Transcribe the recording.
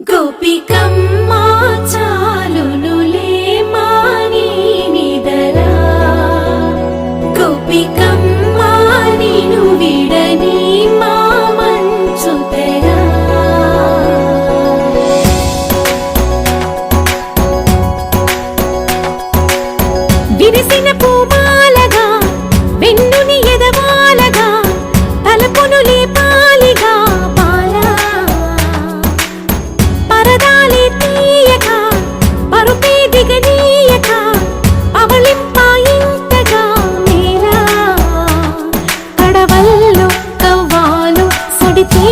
గోపికమ్మా చాలును లేమాని నిదరా గోపికమ్మా నిను విడని మా మంచుతరా பாடி தீ